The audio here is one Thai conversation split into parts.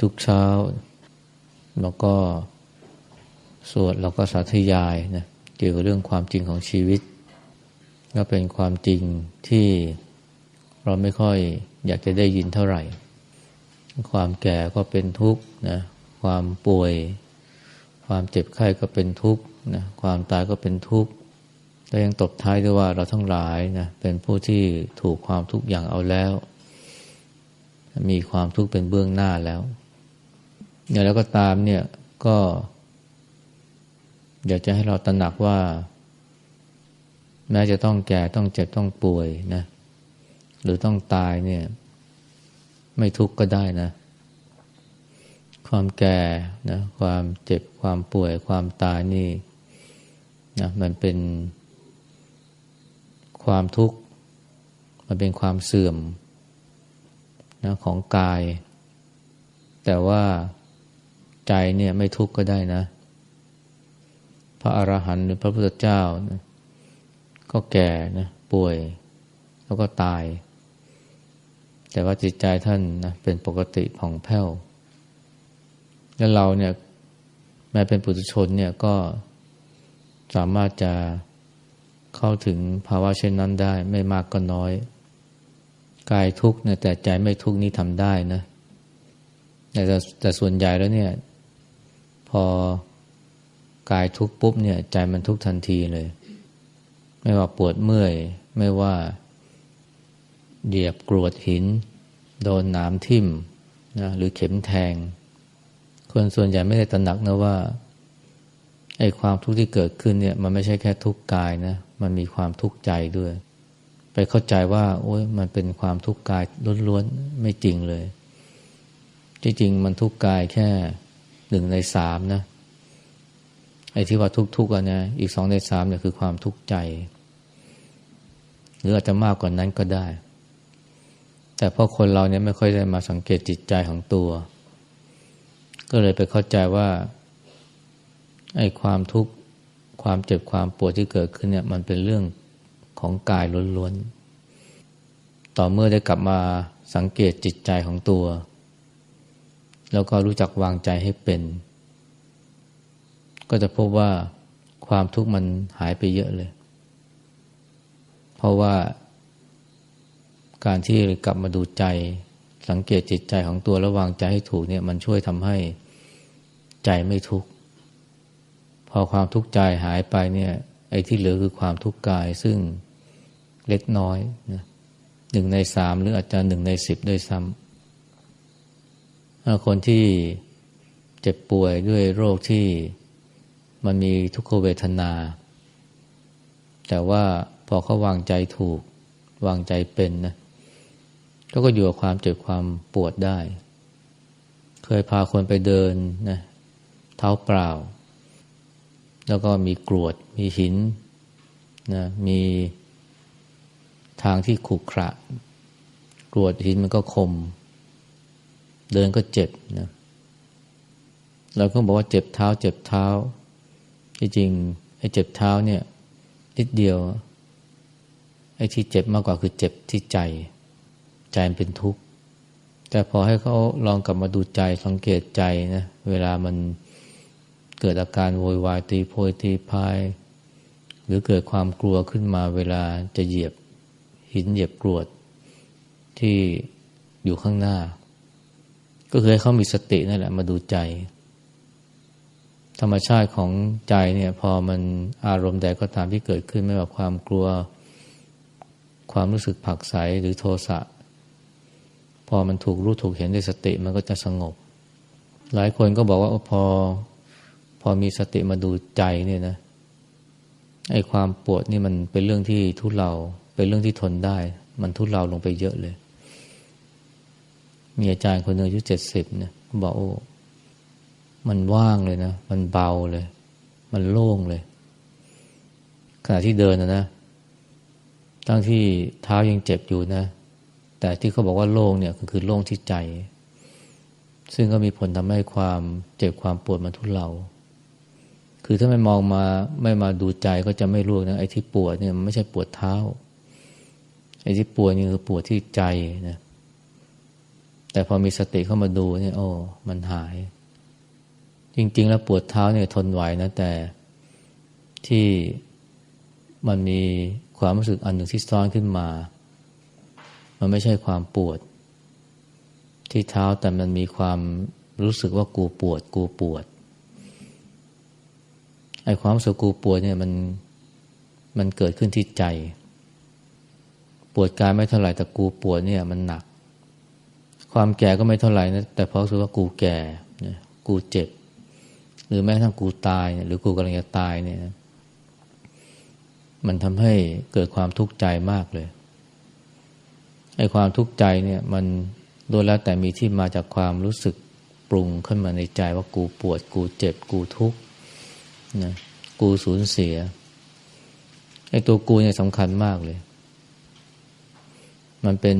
ทุกเช้าแล้วก็สวดแล้วก็สาธยายนะเกี่ยวกับเรื่องความจริงของชีวิตก็เป็นความจริงที่เราไม่ค่อยอยากจะได้ยินเท่าไหร่ ความแก่ก็เป็นทุกข์นะความป่วย ความเจ็บไข้ก็เป็นทุกข์นะความตายก็เป็นทุกข์แล้วยังตบท้ายด้วยว่าเราทั้งหลายนะเป็นผู้ที่ถูกความทุกข์อย่างเอาแล้ว มีความทุกข์เป็นเบื้องหน้าแล้ว อย่างแล้วก็ตามเนี่ยก็ อยากจะให้เราตระหนักว่า แม้จะต้องแก่ต้องเจ็บต้องป่วยนะ หรือต้องตายเนี่ย ไม่ทุกข์ก็ได้นะ ความแก่นะ ความเจ็บความป่วย ความตายนี่นะมันเป็นความทุกข์ มันเป็นความเสื่อมนะของกาย แต่ว่า ใจเนี่ยไม่ทุกข์ก็ได้นะ พระอรหันต์หรือพระพุทธเจ้านะก็แก่นะป่วย แล้วก็ตาย แต่ว่าจิตใจท่านนะเป็นปกติผ่องแผ้ว แล้วเราเนี่ยแม้เป็นปุถุชนเนี่ยก็สามารถจะเข้าถึงภาวะเช่นนั้นได้ ไม่มากก็น้อย กายทุกข์เนี่ยแต่ใจไม่ทุกข์นี่ทำได้นะแต่แต่ส่วนใหญ่แล้วเนี่ย พอกายทุกปุ๊บเนี่ย ใจมันทุกทันทีเลย ไม่ว่าปวดเมื่อย ไม่ว่าเหยียบกรวดหิน โดนหนามทิ่มนะหรือเข็มแทง คนส่วนใหญ่ไม่ได้ตระหนักนะว่าไอ้ความทุกข์ที่เกิดขึ้นเนี่ย มันไม่ใช่แค่ทุกข์กายนะ มันมีความทุกข์ใจด้วย ไปเข้าใจว่า โอ้ยมันเป็นความทุกข์กายล้วนๆไม่จริงเลยจริงๆมันทุกข์กายแค่ หนึ่งในสามนะไอ้ที่ว่าทุกข์ๆกันนะอีกสองในสามเนี่ยคือความทุกข์ใจ หรืออาจจะมากกว่านั้นก็ได้ แต่พราะคนเราเนี่ยไม่ค่อยได้มาสังเกตจิตใจของตัว ก็เลยไปเข้าใจว่าไอ้ความทุกข์ความเจ็บความปวดที่เกิดขึ้นเนี่ย มันเป็นเรื่องของกายล้วนๆต่อเมื่อได้กลับมาสังเกตจิตใจของตัว แล้วก็รู้จักวางใจให้เป็น ก็จะพบว่าความทุกข์มันหายไปเยอะเลย เพราะว่าการที่กลับมาดูใจ สังเกตจิตใจของตัวแล้ววางใจให้ถูกเนี่ยมันช่วยทำให้ใจไม่ทุกข์ พอความทุกข์ใจหายไปเนี่ยไอ้ที่เหลือคือความทุกข์กายซึ่งเล็กน้อยนะหนึ่งในสามหรืออาจจะหนึ่งในสิบด้วยซ้ำ คนที่เจ็บป่วยด้วยโรคที่มันมีทุกขเวทนา แต่ว่าพอเขาวางใจถูก วางใจเป็นนะเขาก็อยู่กับความเจ็บความปวดได้ เคยพาคนไปเดินนะเท้าเปล่า แล้วก็มีกรวด มีหินนะมีทางที่ขรุขระกรวดหินมันก็คม เดินก็เจ็บนะเราก็บอกว่าเจ็บเท้า เจ็บเท้า ที่จริงไอ้เจ็บเท้าเนี่ยนิดเดียวไอ้ที่เจ็บมากกว่าคือเจ็บที่ใจ ใจมันเป็นทุกข์แต่พอให้เขาลองกลับมาดูใจสังเกตใจนะเวลามันเกิดอาการโวยวายตีโพยตีพาย หรือเกิดความกลัวขึ้นมาเวลาจะเหยียบหินเหยียบกรวดที่อยู่ข้างหน้า ก็คือให้เขามีสตินั่นแหละมาดูใจ ธรรมชาติของใจเนี่ยพอมันอารมณ์ใดก็ตามที่เกิดขึ้นไม่ว่าความกลัว ความรู้สึกผักใสหรือโทสะพอมันถูกรู้ถูกเห็นด้วยสติมันก็จะสงบ หลายคนก็บอกว่าพอพอมีสติมาดูใจเนี่ยนะไอ้ความปวดนี่มันเป็นเรื่องที่ทุเลาเป็นเรื่องที่ทนได้ มันทุเลาลงไปเยอะเลย มีอาจารย์คนหนึ่งอายุเจ็ดสิบเนี่ยบอกโอ้ มันว่างเลยนะ มันเบาเลย มันโล่งเลย ขณะที่เดินนะนะ ตั้งที่เท้ายังเจ็บอยู่นะ แต่ที่เขาบอกว่าโล่งเนี่ยคือโล่งที่ใจ ซึ่งก็มีผลทำให้ความเจ็บความปวดมันทุเลา คือถ้าไม่มองมาไม่มาดูใจก็จะไม่รู้นะไอ้ที่ปวดเนี่ยมันไม่ใช่ปวดเท้า ไอ้ที่ปวดนี่คือปวดที่ใจนะ แต่พอมีสติเข้ามาดูเนี่ยโอ้มันหาย จริง ๆ แล้วปวดเท้าเนี่ยทนไหวนะ แต่ที่มันมีความรู้สึกอันหนึ่งที่ซ้อนขึ้นมา มันไม่ใช่ความปวด ที่เท้าแต่มันมีความรู้สึกว่ากูปวด กูปวดไอ้ความรู้สึกกูปวดเนี่ยมันมันเกิดขึ้นที่ใจ ปวดกายไม่เท่าไหร่แต่กูปวดเนี่ยมันหนัก ความแก่ก็ไม่เท่าไหร่นะแต่เพราะรู้ว่ากูแก่นี่ยกูเจ็บ หรือแม้ทั้งกูตายหรือกูกำลังจะตายเนี่ยมันทำให้เกิดความทุกข์ใจมากเลยไอ้ความทุกข์ใจเนี่ยมันโดยแล้วแต่มีที่มาจากความรู้สึกปรุงขึ้นมาในใจว่ากูปวด กูเจ็บ กูทุกข์นะกูสูญเสียไอ้ตัวกูเนี่ยสำคัญมากเลย มันเป็น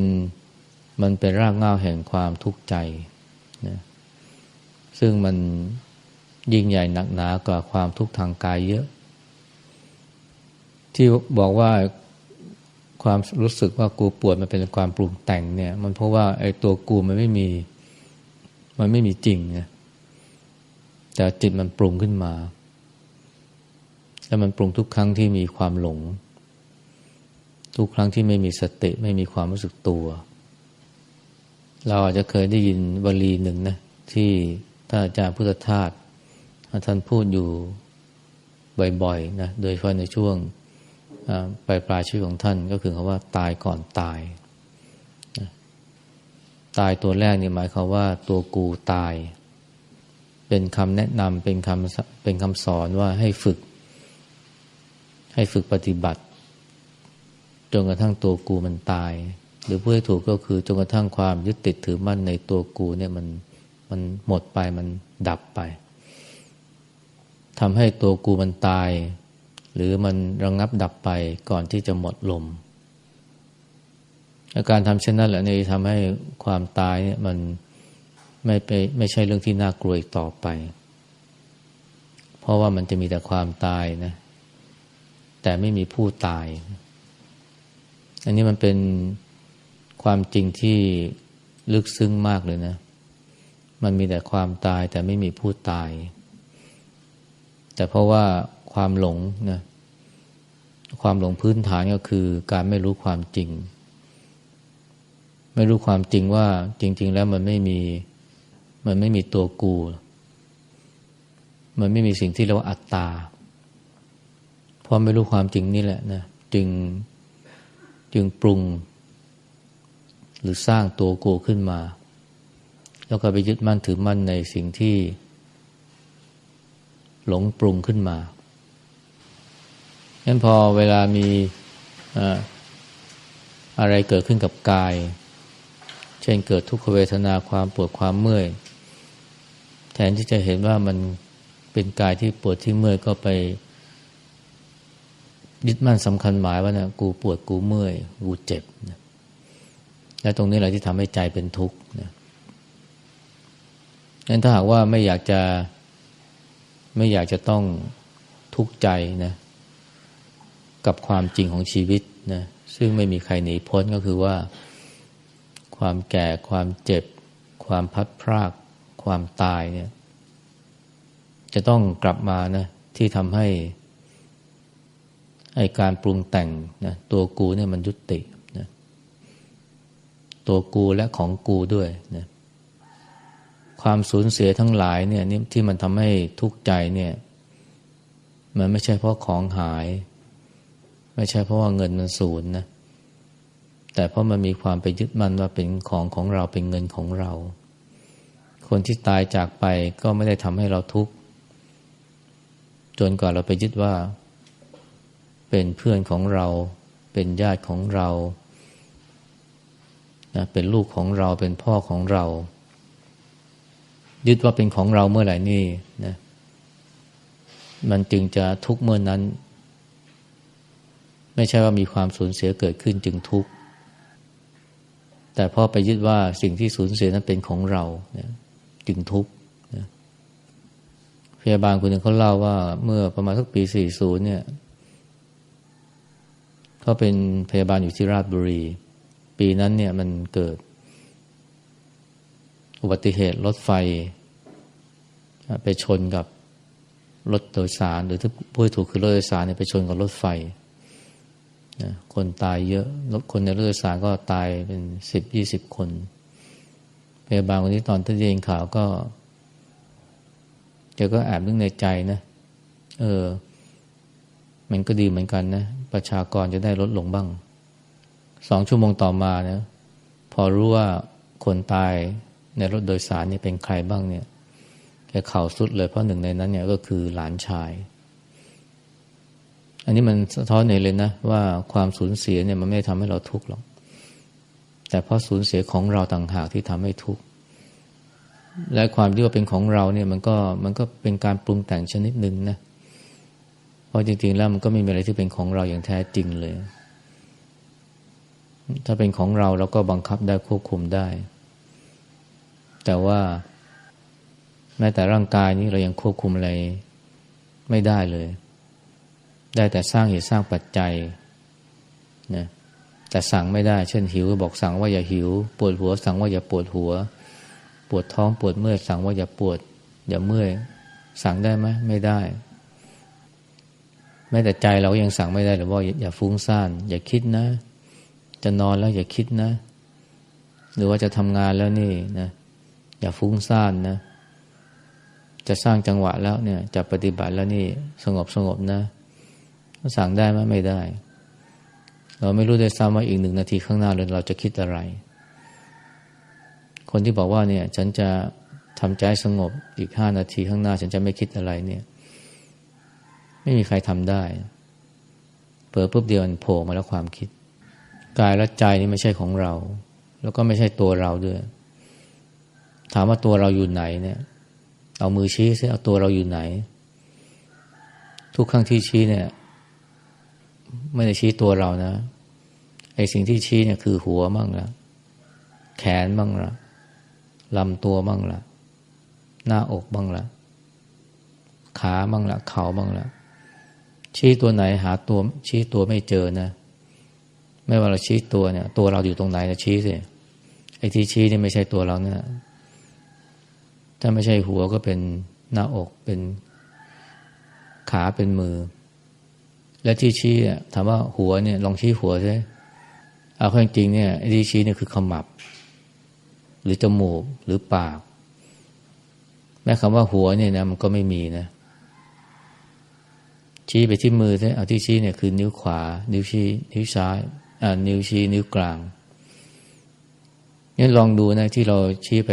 มันเป็นรากเหง้าแห่งความทุกข์ใจนะซึ่งมันยิ่งใหญ่หนักหนากว่าความทุกข์ทางกายเยอะ ที่บอกว่าความรู้สึกว่ากูปวดมันเป็นความปรุงแต่งเนี่ย มันเพราะว่าไอ้ตัวกูมันไม่มี มันไม่มีจริงนะแต่จิตมันปรุงขึ้นมาแล้วมันปรุงทุกครั้งที่มีความหลง ทุกครั้งที่ไม่มีสติไม่มีความรู้สึกตัว เราอาจจะเคยได้ยินวลีหนึ่งนะที่ท่านอาจารย์พุทธทาสท่านพูดอยู่บ่อยๆนะโดยเฉพาะในช่วงปลายปลายชีวิตของท่านก็คือคำว่าตายก่อนตาย ตายตัวแรกนี่หมายความว่าตัวกูตาย เป็นคำแนะนำเป็นคำเป็นคำสอนว่าให้ฝึก ให้ฝึกปฏิบัติ จนกระทั่งตัวกูมันตาย หรือพูดให้ถูกก็คือจนกระทั่งความยึดติดถือมั่นในตัวกูเนี่ยมันมันหมดไปมันดับไปทำให้ตัวกูมันตาย หรือมันระงงับดับไปก่อนที่จะหมดลม อาการทำเช่นนั้นแหละนี่ทำให้ความตายเนี่ยมันไม่ไปไม่ใช่เรื่องที่น่ากลัวอีกต่อไป เพราะว่ามันจะมีแต่ความตายนะ แต่ไม่มีผู้ตาย อันนี้มันเป็น ความจริงที่ลึกซึ้งมากเลยนะ มันมีแต่ความตายแต่ไม่มีผู้ตาย แต่เพราะว่าความหลงนะความหลงพื้นฐานก็คือการไม่รู้ความจริง ไม่รู้ความจริงว่าจริง ๆ แล้วมันไม่มี มันไม่มีตัวกู มันไม่มีสิ่งที่เรียกว่าอัตตา เพราะไม่รู้ความจริงนี่แหละนะจึงจึงปรุง หรือสร้างตัวโกขึ้นมา แล้วก็ไปยึดมั่นถือมั่นในสิ่งที่ หลงปรุงขึ้นมางั้นพอเวลามีอะไรเกิดขึ้นกับกาย เช่นเกิดทุกขเวทนาความปวดความเมื่อย แทนที่จะเห็นว่ามันเป็นกายที่ปวดที่เมื่อยก็ไปยึดมั่นสำคัญหมายว่านะกูปวดกูเมื่อย กูเจ็บนะ และตรงนี้แหละที่ทำให้ใจเป็นทุกข์นะงั้นถ้าหากว่าไม่อยากจะไม่อยากจะต้องทุกข์ใจนะกับความจริงของชีวิตนะซึ่งไม่มีใครหนีพ้นก็คือว่า ความแก่ความเจ็บ ความพัดพราก ความตายเนี่ยจะต้องกลับมานะที่ทำให้ไอการปรุงแต่งนะตัวกูเนี่ยมันยุติ ตัวกูและของกูด้วยนะความสูญเสียทั้งหลายเนี่ยนี่ที่มันทำให้ทุกข์ใจเนี่ยมันไม่ใช่เพราะของหาย ไม่ใช่เพราะว่าเงินมันสูญนะแต่เพราะมันมีความไปยึดมั่นว่าเป็นของของเราเป็นเงินของเรา คนที่ตายจากไปก็ไม่ได้ทำให้เราทุกข์จนกว่าเราไปยึดว่า เป็นเพื่อนของเรา เป็นญาติของเรา นะเป็นลูกของเราเป็นพ่อของเรา ยึดว่าเป็นของเราเมื่อไหร่นี่นะมันจึงจะทุกเมื่อนั้น ไม่ใช่ว่ามีความสูญเสียเกิดขึ้นจึงทุกข์แต่พอไปยึดว่าสิ่งที่สูญเสียนั้นเป็นของเรานะจึงทุกข์นะพยาบาลคนหนึ่งเขาเล่าว่า เมื่อประมาณสักปีสี่ศูนย์เนี่ยเขาเป็นพยาบาลอยู่ที่ราชบุรี ปีนั้นเนี่ยมันเกิด อุบัติเหตุรถไฟ ไปชนกับรถโดยสาร หรือที่พูดถูกคือรถโดยสารเนี่ยไปชนกับรถไฟนะคนตายเยอะคนในรถโดยสารก็ตายเป็นสิบยี่สิบคนพยาบาลคนนี้ตอนที่ยินข่าวก็แกก็แอบนึกในใจนะ เออ มันก็ดีเหมือนกันนะ ประชากรจะได้ลดลงบ้าง สองชั่วโมงต่อมาเนะพอรู้ว่าคนตายในรถโดยสารนี่เป็นใครบ้างเนี่ยแกเข่าสุดเลยเพราะหนึ่งในนั้นเนี่ยก็คือหลานชาย อันนี้มันสะท้อนเห็นเลยนะว่าความสูญเสียเนี่ยมันไม่ทำให้เราทุกข์หรอก แต่เพราะสูญเสียของเราต่างหากที่ทำให้ทุกข์และความที่ว่าเป็นของเราเนี่ยมันก็มันก็เป็นการปรุงแต่งชนิดหนึ่งนะเพราะจริงๆแล้วมันก็ไม่มีอะไรที่เป็นของเราอย่างแท้จริงเลย ถ้าเป็นของเราเราก็บังคับได้ควบคุมได้ แต่ว่าแม้แต่ร่างกายนี้เรายังควบคุมอะไรไม่ได้เลย ได้แต่สร้างเหตุสร้างปัจจัยนะแต่สั่งไม่ได้ เช่นหิวบอกสั่งว่าอย่าหิว ปวดหัว สั่งว่าอย่าปวดหัว ปวดท้องปวดเมื่อยสั่งว่าอย่าปวด อย่าเมื่อย สั่งได้ไหมไม่ได้ แม้แต่ใจเรายังสั่งไม่ได้หรือว่าอย่าฟุ้งซ่าน อย่าคิดนะ จะนอนแล้วอย่าคิดนะ หรือว่าจะทำงานแล้วนี่นะอย่าฟุ้งซ่านนะ จะสร้างจังหวะแล้วเนี่ย จะปฏิบัติแล้วนี่สงบสงบนะ สั่งได้ไหมไม่ได้ เราไม่รู้ด้วยซ้ำว่าอีกหนึ่งนาทีข้างหน้าเราจะคิดอะไร คนที่บอกว่าเนี่ย ฉันจะทำใจสงบอีกห้านาทีข้างหน้า ฉันจะไม่คิดอะไรเนี่ย ไม่มีใครทำได้เปิดปุ๊บเดียวมันโผล่มาแล้วความคิด กายและใจนี่ไม่ใช่ของเรา แล้วก็ไม่ใช่ตัวเราด้วย ถามว่าตัวเราอยู่ไหนเนี่ย เอามือชี้ซิเอาตัวเราอยู่ไหน ทุกครั้งที่ชี้เนี่ย ไม่ได้ชี้ตัวเรานะไอสิ่งที่ชี้เนี่ยคือหัวบ้างละแขนบ้างละลำตัวบ้างละหน้าอกบ้างละขาบ้างละเข่าบ้างละชี้ตัวไหนหาตัวชี้ตัวไม่เจอนะ ไม่ว่าเราชี้ตัวเนี่ย ตัวเราอยู่ตรงไหนจะชี้สิไอ้ที่ชี้นี่ไม่ใช่ตัวเราเนี่ยถ้าไม่ใช่หัวก็เป็นหน้าอกเป็นขาเป็นมือ และที่ชี้ถามว่าหัวเนี่ย ลองชี้หัวใช่เอาข้อจริงเนี่ยไอ้ที่ชี้เนี่ยคือขมับ หรือจมูกหรือปาก แม้คำว่าหัวเนี่ยนะมันก็ไม่มีนะ ชี้ไปที่มือใช่เอาที่ชี้เนี่ยคือนิ้วขวา นิ้วชี้ นิ้วซ้าย นิ้วชี้นิ้วกลางนี่ลองดูนะที่เราชี้ไป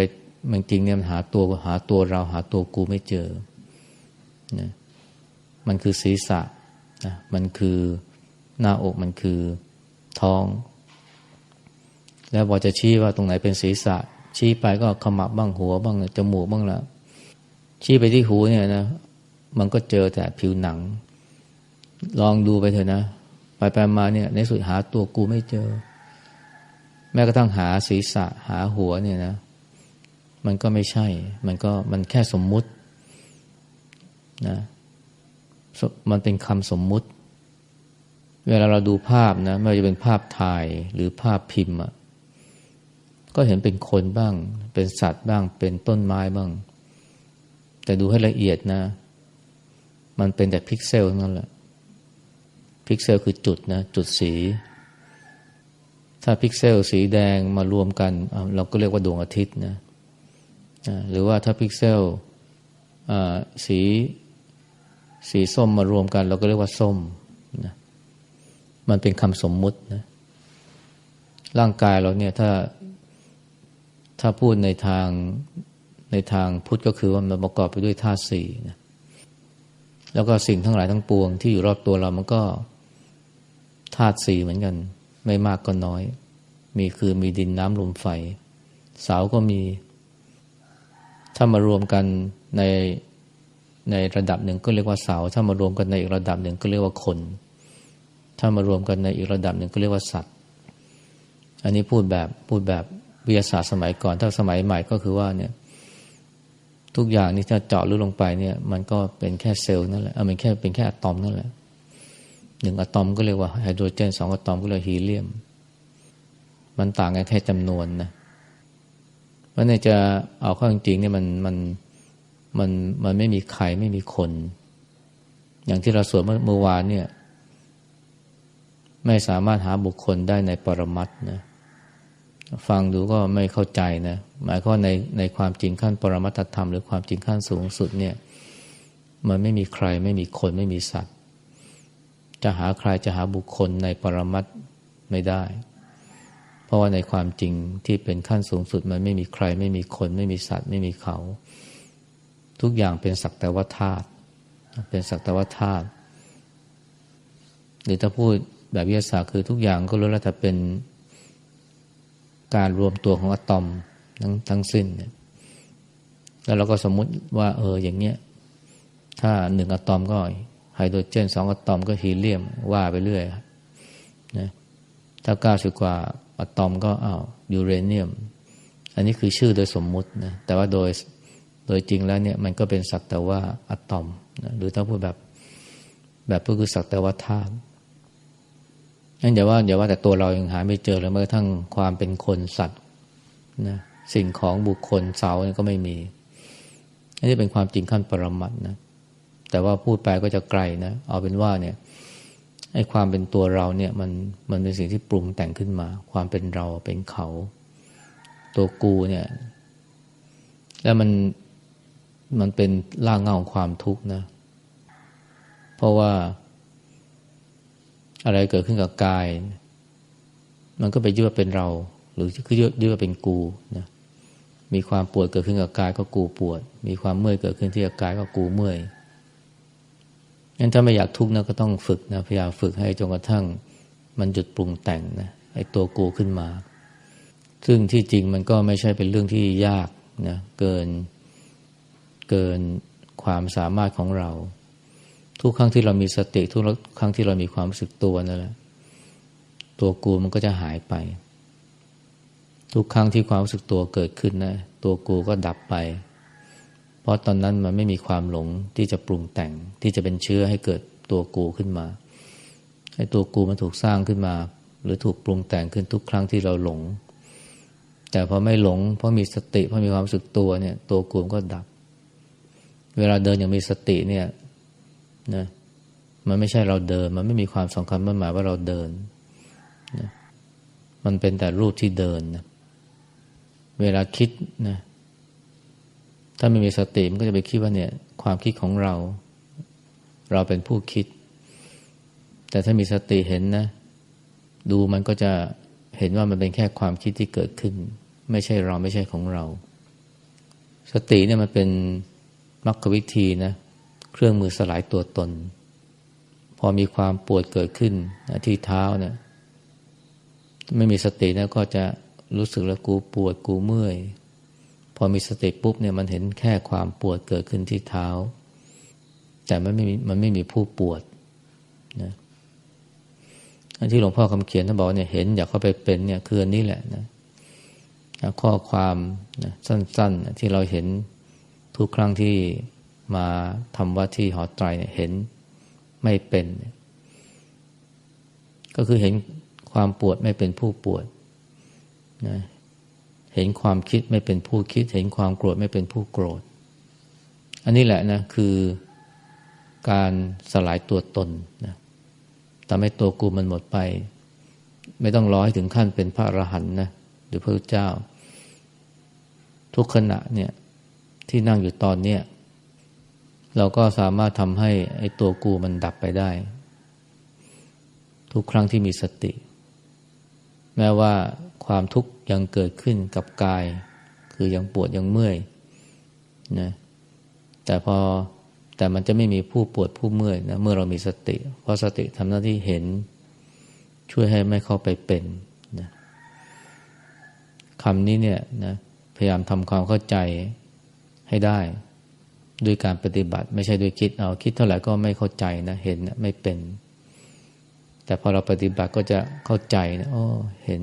มันจริงเนี่ยมันหาตัวหาตัวเราหาตัวกูไม่เจอนะมันคือศีรษะนะมันคือหน้าอกมันคือท้อง แล้วพอจะชี้ว่าตรงไหนเป็นศีรษะ ชี้ไปก็ขมับบ้างหัวบ้างจมูกบ้างละชี้ไปที่หูเนี่ยนะ มันก็เจอแต่ผิวหนัง ลองดูไปเถอะนะ ไปไปมาเนี่ยในสุดหาตัวกูไม่เจอ แม้กระทั่งหาศีรษะหาหัวเนี่ยนะ มันก็ไม่ใช่ มันก็มันแค่สมมุตินะมันเป็นคำสมมุติ เวลาเราดูภาพนะไม่ว่าจะเป็นภาพถ่ายหรือภาพพิมพ์อะก็เห็นเป็นคนบ้าง เป็นสัตว์บ้าง เป็นต้นไม้บ้าง แต่ดูให้ละเอียดนะ มันเป็นแต่พิกเซลนั่นแหละ พิกเซลคือจุดนะจุดสี ถ้าพิกเซลสีแดงมารวมกัน เราก็เรียกว่าดวงอาทิตย์นะหรือว่าถ้าพิกเซลสีสีส้มมารวมกัน เราก็เรียกว่าส้มนะมันเป็นคำสมมุตินะร่างกายเราเนี่ยถ้าถ้าพูดในทางในทางพุทธก็คือว่ามันประกอบไปด้วยธาตุสี่นะแล้วก็สิ่งทั้งหลายทั้งปวงที่อยู่รอบตัวเรามันก็ ธาตุสี่เหมือนกัน ไม่มากก็น้อย มีคือมีดินน้ำลมไฟ เสาก็มี ถ้ามารวมกันในในระดับหนึ่งก็เรียกว่าเสา ถ้ามารวมกันในอีกระดับหนึ่งก็เรียกว่าคน ถ้ามารวมกันในอีกระดับหนึ่งก็เรียกว่าสัตว์ อันนี้พูดแบบพูดแบบวิทยาศาสตร์สมัยก่อน ถ้าสมัยใหม่ก็คือว่าเนี่ย ทุกอย่างนี่ถ้าเจาะลึกลงไปเนี่ย มันก็เป็นแค่เซลล์นั่นแหละเออมันแค่เป็นแค่อะตอมนั่นแหละ หนึ่งอะตอมก็เรียกว่าไฮโดรเจนสองอะตอมก็เรียกฮีเลียม มันต่างกันแค่จำนวนนะว่าในจะเอาข้อจริงเนี่ยมันมันมันมันไม่มีใครไม่มีคน อย่างที่เราสวดเมื่อวานเนี่ย ไม่สามารถหาบุคคลได้ในปรมัตนะฟังดูก็ไม่เข้าใจนะ หมายความในในความจริงขั้นปรมัตธรรม หรือความจริงขั้นสูงสุดเนี่ย มันไม่มีใครไม่มีคนไม่มีสัตว์ จะหาใครจะหาบุคคลในปรมัตไม่ได้ เพราะว่าในความจริงที่เป็นขั้นสูงสุดมันไม่มีใคร ไม่มีคน ไม่มีสัตว์ ไม่มีเขา ทุกอย่างเป็นสักแต่ว่าธาตุเป็นสักแต่ว่าธาตุหรือถ้าพูดแบบวิทยาศาสตร์คือทุกอย่างก็รู้แล้วแต่เป็นการรวมตัวของอะตอมทั้งทั้งสิ้นเนี่ยแล้วเราก็สมมุติว่า เอออย่างเงี้ย ถ้าหนึ่งอะตอมก็ ไฮโดรเจนสองอะตอมก็ฮีเลียมว่าไปเรื่อยนะถ้าเก้าสิบกว่าอะตอมก็อ้าวยูเรเนียม อันนี้คือชื่อโดยสมมุตินะแต่ว่าโดยโดยจริงแล้วเนี่ยมันก็เป็นสักแต่ว่าอะตอมนะหรือถ้าพูดแบบ แบบก็คือสักแต่ว่าธาตุนั่นอย่าว่าอย่าว่าแต่ตัวเรายังหาไม่เจอเลยเมื่อทั้งความเป็นคนสัตว์นะสิ่งของบุคคลเสาก็ไม่มีอันนี้เป็นความจริงขั้นปรมัตนะ แต่ว่าพูดไปก็จะไกลนะ เอาเป็นว่าเนี่ยไอ้ความเป็นตัวเราเนี่ยมันมันเป็นสิ่งที่ปรุงแต่งขึ้นมา ความเป็นเราเป็นเขา ตัวกูเนี่ย แล้วมันมันเป็นร่างเงาของความทุกข์นะ เพราะว่า อะไรเกิดขึ้นกับกาย มันก็ไปยึดว่าเป็นเรา หรือคือยึดว่าเป็นกูนะมีความปวดเกิดขึ้นกับกายก็กูปวด มีความเมื่อยเกิดขึ้นที่กับกายก็กูเมื่อย งั้นถ้าไม่อยากทุกข์นะก็ต้องฝึกนะพยายามฝึกให้จนกระทั่งมันหยุดปรุงแต่งนะไอ้ตัวกูขึ้นมา ซึ่งที่จริงมันก็ไม่ใช่เป็นเรื่องที่ยากนะเกินเกินความสามารถของเรา ทุกครั้งที่เรามีสติ ทุกครั้งที่เรามีความรู้สึกตัวนั่นแหละตัวกูมันก็จะหายไป ทุกครั้งที่ความรู้สึกตัวเกิดขึ้นนะตัวกูก็ดับไป ราะตอนนั้นมันไม่มีความหลงที่จะปรุงแต่งที่จะเป็นเชื้อให้เกิดตัวกูขึ้นมาให้ตัวกูมันถูกสร้างขึ้นมา หรือถูกปรุงแต่งขึ้นทุกครั้งที่เราหลง แต่พอไม่หลงเพราะมีสติเพราะมีความรู้สึกตัวเนี่ย ตัวกูก็ดับ เวลาเดินอย่างมีสติเนี่ยนะมันไม่ใช่เราเดิน มันไม่มีความสำคัญมันหมายว่าเราเดินนะมันเป็นแต่รูปที่เดินนะเวลาคิดนะ ถ้าไม่มีสติมันก็จะไปคิดว่าเนี่ยความคิดของเรา เราเป็นผู้คิด แต่ถ้ามีสติเห็นนะ ดูมันก็จะเห็นว่ามันเป็นแค่ความคิดที่เกิดขึ้น ไม่ใช่เราไม่ใช่ของเรา สติเนี่ยมันเป็นมรรควิธีนะ เครื่องมือสลายตัวตน พอมีความปวดเกิดขึ้นที่เท้าเนี่ยไม่มีสตินะก็จะรู้สึกแล้วกูปวดกูเมื่อย พอมีสติปุ๊บเนี่ยมันเห็นแค่ความปวดเกิดขึ้นที่เท้า แต่มันไม่มีมันไม่มีผู้ปวดนะอันที่หลวงพ่อคำเขียนท่านบอกเนี่ยเห็นอยากเข้าไปเป็นเนี่ยคืออันนี้แหละนะข้อความนะสั้นๆที่เราเห็นทุกครั้งที่มาทำวัดที่หอไตรเนี่ยเห็นไม่เป็น ก็คือเห็นความปวดไม่เป็นผู้ปวดนะ เห็นความคิดไม่เป็นผู้คิด เห็นความโกรธไม่เป็นผู้โกรธ อันนี้แหละนะคือการสลายตัวตนนะทำให้ตัวกูมันหมดไป ไม่ต้องร้อยถึงขั้นเป็นพระอรหันต์นะหรือพระเจ้า ทุกขณะเนี่ยที่นั่งอยู่ตอนเนี้ยเราก็สามารถทำให้ไอ้ตัวกูมันดับไปได้ ทุกครั้งที่มีสติ แม้ว่าความทุกข์ ยังเกิดขึ้นกับกาย คือยังปวดยังเมื่อยนะแต่พอแต่มันจะไม่มีผู้ปวดผู้เมื่อยนะเมื่อเรามีสติ เพราะสติทำหน้าที่เห็น ช่วยให้ไม่เข้าไปเป็นนะคำนี้เนี่ยนะพยายามทำความเข้าใจให้ได้ ด้วยการปฏิบัติ ไม่ใช่ด้วยคิดเอาคิดเท่าไหร่ก็ไม่เข้าใจนะเห็นนะไม่เป็น แต่พอเราปฏิบัติก็จะเข้าใจนะอ๋อเห็น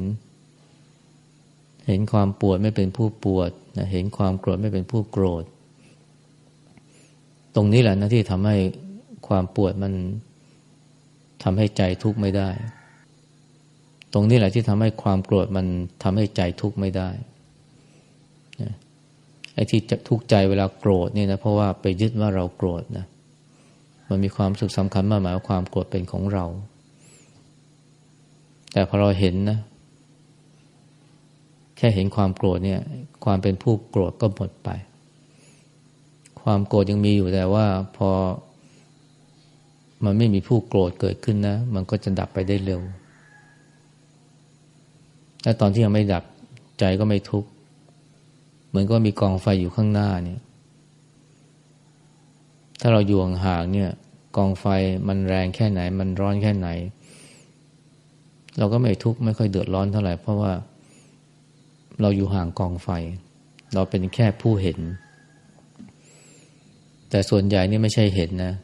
เห็นความปวดไม่เป็นผู้ปวดนะเห็นความโกรธไม่เป็นผู้โกรธ ตรงนี้แหละนะที่ทำให้ความปวดมันทำให้ใจทุกข์ไม่ได้ ตรงนี้แหละที่ทำให้ความโกรธมันทำให้ใจทุกข์ไม่ได้ไอ้ที่ทุกข์ใจเวลาโกรธเนี่ยนะเพราะว่าไปยึดว่าเราโกรธนะมันมีความสุขสำคัญมากหมายว่าความโกรธเป็นของเรา แต่พอเราเห็นนะ ค่เห็นความโกรธเนี่ย ความเป็นผู้โกรธก็หมดไป ความโกรธยังมีอยู่แต่ว่าพอมันไม่มีผู้โกรธเกิดขึ้นนะ มันก็จะดับไปได้เร็ว และตอนที่ยังไม่ดับใจก็ไม่ทุกข์ เหมือนก็มีกองไฟอยู่ข้างหน้าเนี่ย ถ้าเราอยู่ห่างเนี่ย กองไฟมันแรงแค่ไหน มันร้อนแค่ไหน เราก็ไม่ทุกข์ไม่ค่อยเดือดร้อนเท่าไหร่เพราะว่า เราอยู่ห่างกองไฟ เราเป็นแค่ผู้เห็น แต่ส่วนใหญ่นี่ไม่ใช่เห็นนะ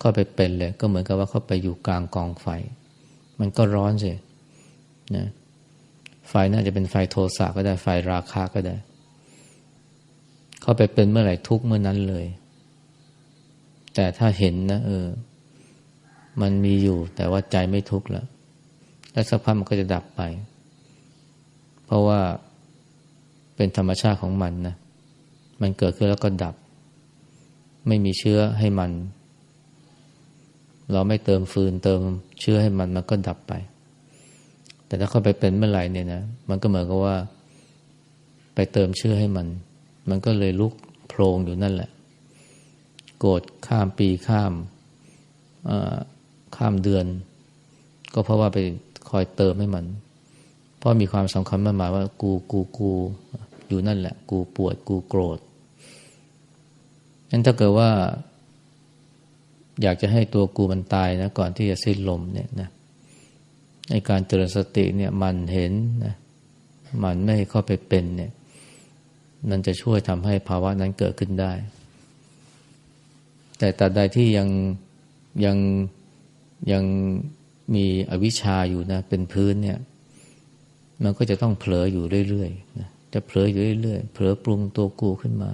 เข้าไปเป็นเลย ก็เหมือนกับว่าเข้าไปอยู่กลางกองไฟ มันก็ร้อนสินะไฟน่าจะเป็นไฟโทสะก็ได้ไฟราคาก็ได้ เข้าไปเป็นเมื่อไหร่ทุกเมื่อนั้นเลย แต่ถ้าเห็นนะเออ มันมีอยู่ แต่ว่าใจไม่ทุกข์แล้วแล้วสักพักมันก็จะดับไป เพราะว่า เป็นธรรมชาติของมันนะมันเกิดขึ้นแล้วก็ดับ ไม่มีเชื้อให้มัน เราไม่เติมฟืนเติมเชื้อให้มันมันก็ดับไป แต่ถ้าเข้าไปเป็นเมื่อไหร่เนี่ยนะมันก็เหมือนกับว่า ไปเติมเชื้อให้มัน มันก็เลยลุกโพลงอยู่นั่นแหละ โกรธข้ามปีข้ามข้ามเดือน ก็เพราะว่าไปคอยเติมให้มัน เพราะมีความสำคัญมากหมายว่ากูกูกู อยู่นั่นแหละ กูปวดกูโกรธงั้นถ้าเกิดว่า อยากจะให้ตัวกูมันตายนะก่อนที่จะสิ้นลมเนี่ยนะในการเจริญสติเนี่ยมันเห็นนะมันไม่เข้าไปเป็นเนี่ย มันจะช่วยทำให้ภาวะนั้นเกิดขึ้นได้ แต่ตราใดที่ยังยังยังมีอวิชชาอยู่นะ เป็นพื้นเนี่ย มันก็จะต้องเผลออยู่เรื่อยๆนะ จะเผลออยู่เรื่อยๆเผลอปรุงตัวกูขึ้นมา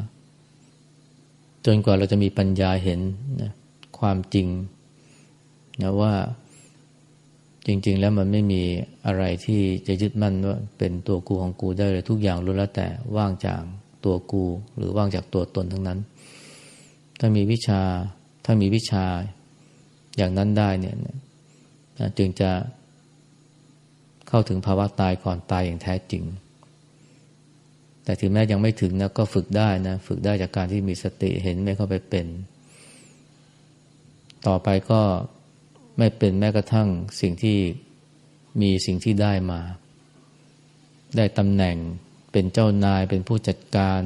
จนกว่าเราจะมีปัญญาเห็นนะความจริงนะว่าจริง ๆ แล้วมันไม่มีอะไรที่จะยึดมั่นว่าเป็นตัวกูของกูได้เลยทุกอย่างรู้แล้วแต่ว่างจากตัวกู หรือว่างจากตัวตนทั้งนั้น ถ้ามีวิชาถ้ามีวิชาอย่างนั้นได้เนี่ยจึงจะเข้าถึงภาวะตายก่อนตายอย่างแท้จริง แต่ถึงแม้ยังไม่ถึงนะก็ฝึกได้นะ ฝึกได้จากการที่มีสติเห็นไม่เข้าไปเป็น ต่อไปก็ไม่เป็นแม้กระทั่งสิ่งที่มีสิ่งที่ได้มา ได้ตำแหน่งเป็นเจ้านายเป็นผู้จัดการ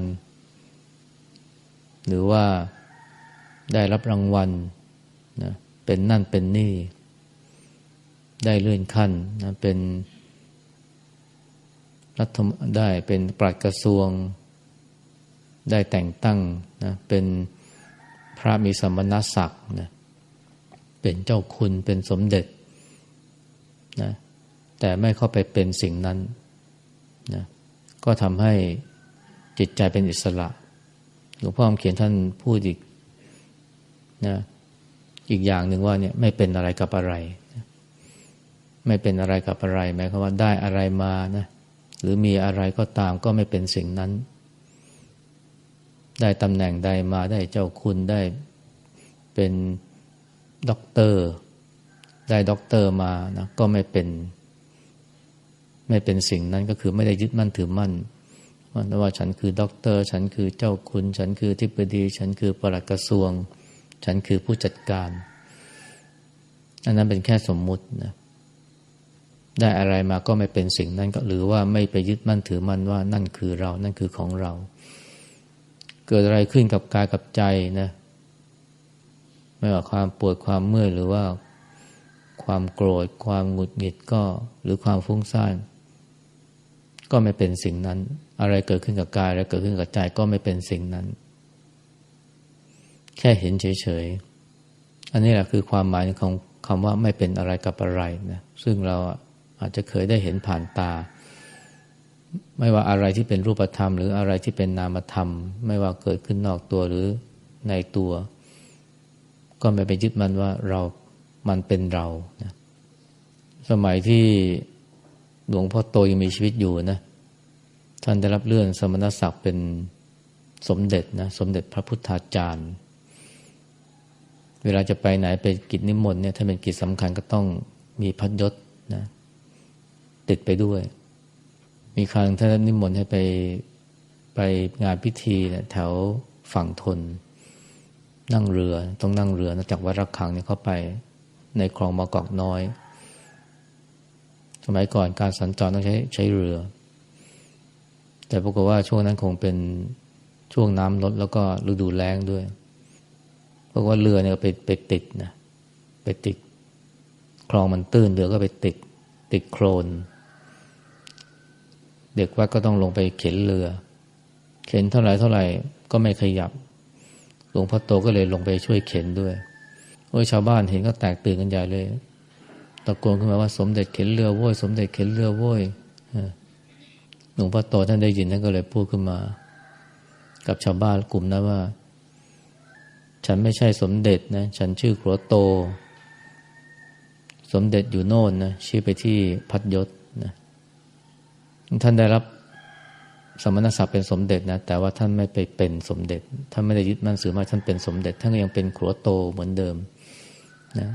หรือว่าได้รับรางวัลนะเป็นนั่นเป็นนี่ ได้เลื่อนขั้นนะเป็น รัฐได้เป็นปลัดกระทรวง ได้แต่งตั้งนะเป็นพระมีสมณศักดิ์นะเป็นเจ้าคุณเป็นสมเด็จนะแต่ไม่เข้าไปเป็นสิ่งนั้นนะก็ทำให้จิตใจเป็นอิสระหลวงพ่อเขียนท่านพูดอีกนะอีกอย่างหนึ่งว่าเนี่ยไม่เป็นอะไรกับอะไร ไม่เป็นอะไรกับอะไรหมายความว่าได้อะไรมานะ หรือมีอะไรก็ตามก็ไม่เป็นสิ่งนั้น ได้ตำแหน่งใดมาได้เจ้าคุณได้เป็นด็อกเตอร์ ได้ด็อกเตอร์มานะก็ไม่เป็น ไม่เป็นสิ่งนั้นก็คือไม่ได้ยึดมั่นถือมั่นว่าฉันคือด็อกเตอร์ ฉันคือเจ้าคุณ ฉันคือทิบดี ฉันคือปลัดกระทรวง ฉันคือผู้จัดการ อันนั้นเป็นแค่สมมุตินะ ได้อะไรมาก็ไม่เป็นสิ่งนั้นก็หรือว่าไม่ไปยึดมั่นถือมั่นว่านั่นคือเรา นั่นคือของเรา เกิดอะไรขึ้นกับกายกับใจนะ ไม่ว่าความปวดความเมื่อยหรือว่าความโกรธ ความหงุดหงิดก็ หรือความฟุ้งซ่านก็ไม่เป็นสิ่งนั้น อะไรเกิดขึ้นกับกายอะไรเกิดขึ้นกับใจก็ไม่เป็นสิ่งนั้น แค่เห็นเฉยๆอันนี้แหละคือความหมายของคำว่าไม่เป็นอะไรกับอะไรนะซึ่งเราอาจจะเคยได้เห็นผ่านตา ไม่ว่าอะไรที่เป็นรูปธรรม หรืออะไรที่เป็นนามธรรม ไม่ว่าเกิดขึ้นนอกตัวหรือในตัว ก็ไม่ไปยึดมันว่าเรา มันเป็นเรานะสมัยที่หลวงพ่อโตยังมีชีวิตอยู่นะท่านได้รับเลื่อนสมณศักดิ์เป็นสมเด็จนะสมเด็จพระพุทธาจารย์ เวลาจะไปไหนไปกิจนิมนต์เนี่ยถ้าเป็นกิจสำคัญก็ต้องมีพัดยศ ติดไปด้วย มีครั้งท่านนิมนต์ให้ไปไปงานพิธีเนี่ยแถวฝั่งทน นั่งเรือต้องนั่งเรือนะจากวัดระฆังเนี่ยเข้าไปในคลองมอกอกน้อย สมัยก่อนการสัญจรต้องใช้ใช้เรือ แต่ปรากฏว่าช่วงนั้นคงเป็นช่วงน้ำลดแล้วก็ฤดูแล้งด้วยเพราะว่าเรือเนี่ยไปไปติดนะไปติด คลองมันตื้นเรือก็ไปติด ติดโคลน เด็กวัดก็ต้องลงไปเข็นเรือ เข็นเท่าไหร่เท่าไหร่ก็ไม่ขยับ หลวงพ่อโตก็เลยลงไปช่วยเข็นด้วย โอ้ยชาวบ้านเห็นก็แตกตื่นกันใหญ่เลย ตะโกนขึ้นมาว่าสมเด็จเข็นเรือโว้ย สมเด็จเข็นเรือโว้ยหลวงพ่อโตท่านได้ยินท่านก็เลยพูดขึ้นมา กับชาวบ้านกลุ่มนั้นว่า ฉันไม่ใช่สมเด็จนะ ฉันชื่อครัวโต สมเด็จอยู่โน่นนะชี้ไปที่พัดยศ ท่านได้รับสมณศักดิ์เป็นสมเด็จนะแต่ว่าท่านไม่ไปเป็นสมเด็จท่านไม่ได้ยึดมั่นสือมาท่านเป็นสมเด็จ ท่านยังเป็นครัวโตเหมือนเดิมนะ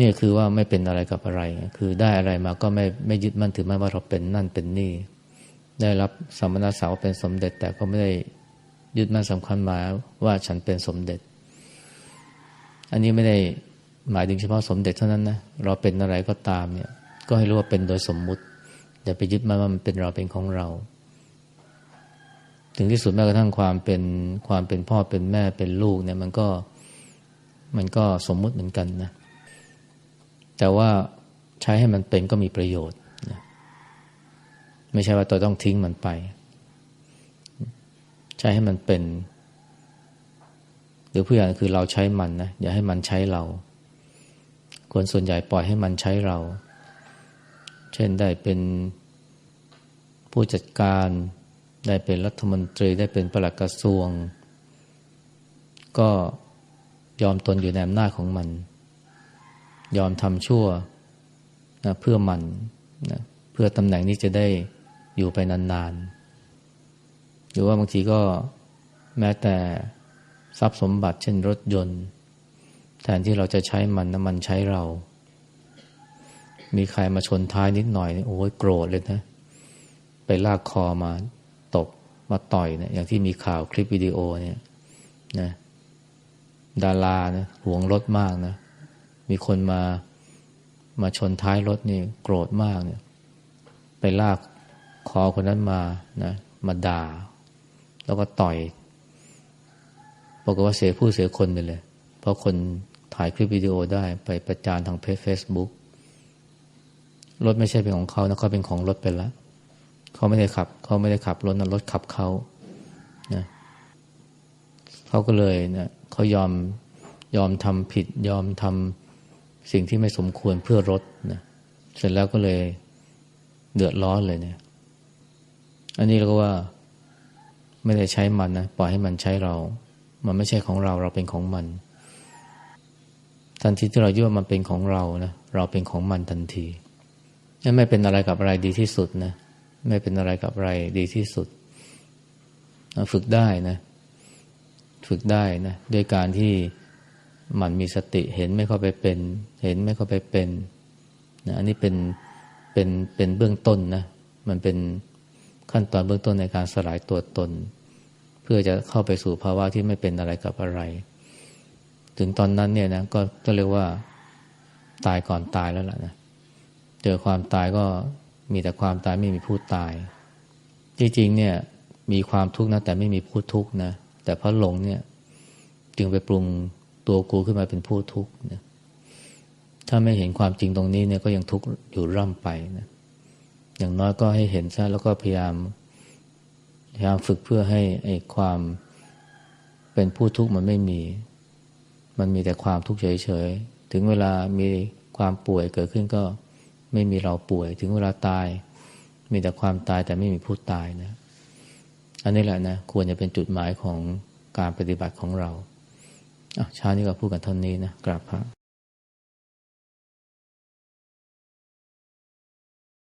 นี่คือว่าไม่เป็นอะไรกับอะไร คือได้อะไรมาก็ไม่ไม่ยึดมั่นถือมั่นว่าเราเป็นนั่นเป็นนี่ ได้รับสมณศักดิ์เป็นสมเด็จ แต่ก็ไม่ได้ยึดมั่นสำคัญมาว่าฉันเป็นสมเด็จ อันนี้ไม่ได้หมายถึงเฉพาะสมเด็จเท่านั้นนะเราเป็นอะไรก็ตามเนี่ย ก็ให้รู้ว่าเป็นโดยสมมุติ อย่าไปยึดมั่นว่ามันเป็นเราเป็นของเรา ถึงที่สุดแม้กระทั่งความเป็นความเป็นพ่อเป็นแม่เป็นลูกเนี่ยมันก็มันก็สมมุติเหมือนกันนะ แต่ว่าใช้ให้มันเป็นก็มีประโยชน์นะไม่ใช่ว่าตัวต้องทิ้งมันไป ใช้ให้มันเป็น หรือเพื่อนคือเราใช้มันนะอย่าให้มันใช้เรา คนส่วนใหญ่ปล่อยให้มันใช้เรา เช่นได้เป็นผู้จัดการ ได้เป็นรัฐมนตรี ได้เป็นปลัดกระทรวง ก็ยอมตนอยู่ในอำนาจของมัน ยอมทำชั่วนะเพื่อมันนะเพื่อตำแหน่งนี้จะได้อยู่ไปนานๆ หรือว่าบางทีก็แม้แต่ทรัพย์สมบัติเช่นรถยนต์ แทนที่เราจะใช้มันนะมันใช้เรา มีใครมาชนท้ายนิดหน่อยโอ้ยโกรธเลยนะ ไปลากคอมาตบมาต่อยเนะอย่างที่มีข่าวคลิปวิดีโอเนี่ยนะดารานะหวงรถมากนะ มีคนมามาชนท้ายรถนี่โกรธมากเนี่ย ไปลากคอคนนั้นมานะ มาด่า แล้วก็ต่อยบอกว่าเสียผู้เสียคนไปเลย เพราะคนถ่ายคลิปวิดีโอได้ไปประจานทางเพจเฟซบุ๊ก รถไม่ใช่เป็นของเขานะเขาเป็นของรถไปแล้วเขาไม่ได้ขับ เขาไม่ได้ขับรถนะรถขับเขานะเขาก็เลยนะเขายอมยอมทำผิด ยอมทำสิ่งที่ไม่สมควรเพื่อรถนะเสร็จแล้วก็เลยเดือดร้อนเลยเนี่ย อันนี้เราก็ว่าไม่ได้ใช้มันนะปล่อยให้มันใช้เรา มันไม่ใช่ของเราเราเป็นของมันทันทีที่เรายึดว่ามันเป็นของเรานะเราเป็นของมันทันที ไม่เป็นอะไรกับอะไรดีที่สุดนะ ไม่เป็นอะไรกับอะไรดีที่สุด ฝึกได้นะ ฝึกได้นะด้วยการที่มันมีสติเห็นไม่เข้าไปเป็น เห็นไม่เข้าไปเป็นนะอันนี้เป็นเป็นเป็นเบื้องต้นนะ มันเป็นขั้นตอนเบื้องต้นในการสลายตัวตน เพื่อจะเข้าไปสู่ภาวะที่ไม่เป็นอะไรกับอะไร ถึงตอนนั้นเนี่ยนะก็ก็เรียกว่าตายก่อนตายแล้วล่ะนะ เจอความตายก็มีแต่ความตายไม่มีผู้ตาย จริงๆเนี่ยมีความทุกข์นะแต่ไม่มีผู้ทุกข์นะแต่เพราะหลงเนี่ยจึงไปปรุงตัวกูขึ้นมาเป็นผู้ทุกข์นะถ้าไม่เห็นความจริงตรงนี้เนี่ยก็ยังทุกข์อยู่ร่ำไปนะอย่างน้อยก็ให้เห็นซะแล้วก็พยายามพยายามฝึกเพื่อให้ไอ้ความเป็นผู้ทุกข์มันไม่มี มันมีแต่ความทุกข์เฉยๆ ถึงเวลามีความป่วยเกิดขึ้นก็ ไม่มีเราป่วย ถึงเวลาตาย มีแต่ความตายแต่ไม่มีผู้ตายนะ อันนี้แหละนะควรจะเป็นจุดหมายของการปฏิบัติของเราเช้านี้ก็พูดกันเท่านี้นะกราบพระ